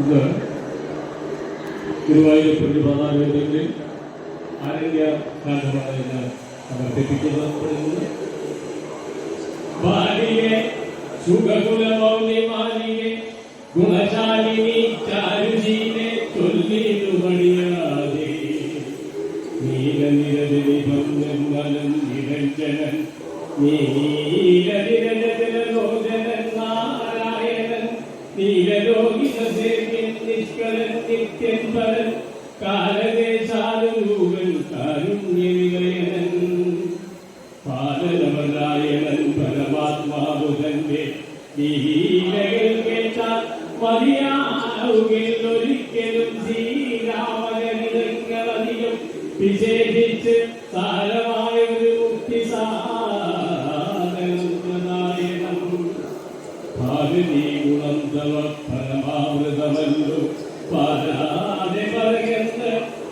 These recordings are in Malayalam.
ഇത് ഗുരുവായൂരപ്പള്ളി പ്രധാനമന്ത്രി ആരോഗ്യ കാരണമാണ് ഇന്ന് സമർപ്പിക്കുന്നത് ഭാര്യയെ സുഖകുലമൗലിമാലിയെ ഗുണശാലിനി ചാരുശീലെ ചൊല്ലിതു വനം നിരഞ്ജനൻ നീലനിരജനലോചനൻ നാരായണൻ നീലലോകിതസേവ്യൻ നിഷ്കലൻ നിത്യൻ പരൻ കാലദേശാലുരൂപൻ കാരുണ്യവിലയനൻ പാലനവനായകൻ പരമാത്മാവ് തന്നെ നീലകൾ കേട്ടാൽ മതിയാവുകിൽ ഒരിക്കലും ശ്രീരാമകനിതങ്ങളധികം വിശേഷിച്ച് സാരമായ ഒരു മുക്തി സാധനം ഭാരതീ ഗുണം തവ പരമാമൃതമല്ലോ പാരാതെ പറയുന്ന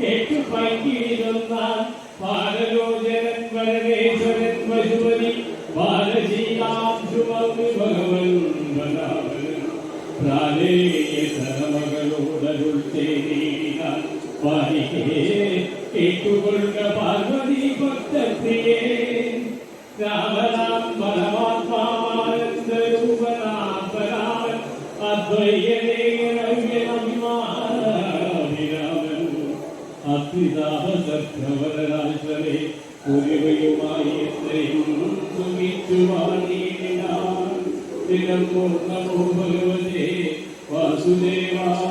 കേട്ടു പങ്കിടുന്നാൻ പാലലോചനൻ പരമേശ്വരൻ പശുപതി ബാലശീലാംശുമി ഭഗവൻ. நாளே தனமகளோடருள் தேடினான் வாரிகே கேட்டுக்கொள்க பார்வதி பக்த பிரியே ராமராம் பரமாத்மானந்தரூபராபராமன் அத்வையனே ரவியனபிமாராமன் அத்ரிதாப சத்ரவரராஜரே ஒருவையுமாய் எத்தையும் துணித்து வாணினான் ഭഗവതേ വാസുദേവായ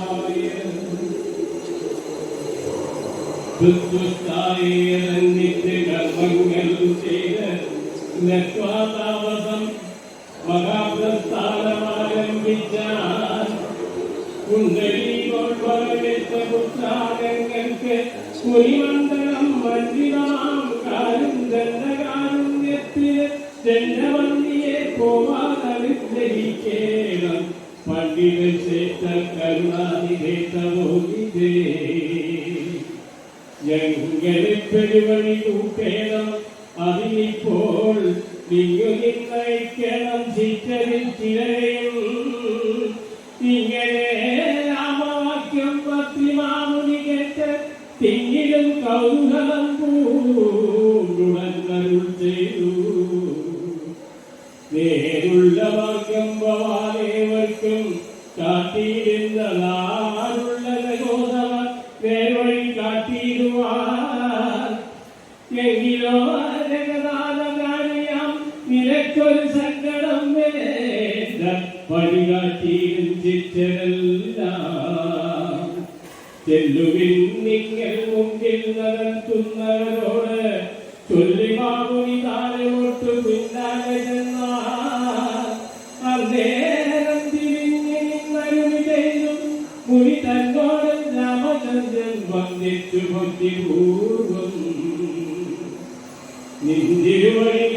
കർമ്മങ്ങൾ ചെയ്ത് നത്വാതാമസം മഹാപ്രസ്ഥാനമാരംഭിച്ച കുണ്ടലീകൾക്ക് കുലിമണ്ഡലം മന്ദിരമാം കാരും ദണ്ഡകാരുണ്യത്തിന് ദണ്ഡവന്തിയെ പോവാതനുഗ്രഹിക്കേണം പണ്ഡിത ശ്രേഷ്ഠ കരുണാനിധേതമോഹിതേ ഞങ്ങളെ പെരുവഴി കൂട്ടേണം. അതിനിപ്പോൾ നിങ്ങു നിർണയിക്കണം ചിറ്റരിൽ ചിലരെയും. ഇങ്ങനെ രാമവാക്യം പത്രിമാമുനി കേട്ട് തിങ്ങിലും കൗതുകലം പൂണ്ടുണർന്നരുൾ ചെയ്തു. മാർഗം ഭവാനേവർക്കും കാട്ടിയിരുന്നതാരുള്ള ഗോതമ നേർവഴി കാട്ടിയിടുവാൻ എങ്കിലോ ജഗദാനകാരിയാം നിനക്കൊരു സങ്കടം വേണ്ട. വഴികാട്ടിയും ചിറ്റരെല്ലാം ചെല്ലുവിൻ നിങ്ങൾ മുമ്പിൽ നടത്തുന്നവരോട് ചൊല്ലിമാകുനി താഴോട്ട് പിന്നാലെ ചെന്നാൽ. അന്നേരം ഭക്തിപൂർവം നിന്തിരുവഴികളിലെങ്കിലും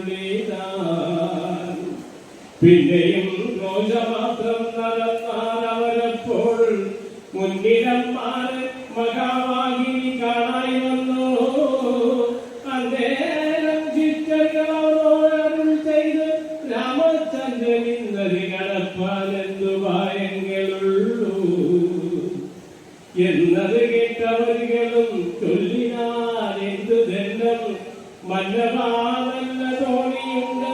വന്നശാലമുക്കിരുന്നരുളേതാൻ പിന്നെയും ദോഷമാത്രം നടന്നാരവരപ്പോൾ മുന്നിലമ്പാറ് മഹാവാഹിനി കാണായി വന്നു. അന്നേരം ചിറ്റകളോടരുൾ ചെയ്ത് രാമചന്ദ്രൻ ഇന്നത് കടപ്പാനെന്നു ഭയങ്ങളുള്ളൂ എന്നത് കേട്ടവരുകളും ചൊല്ലിനാൻ എന്തു ദണ്ഡം? മല്ലമാ തോണിയുണ്ട്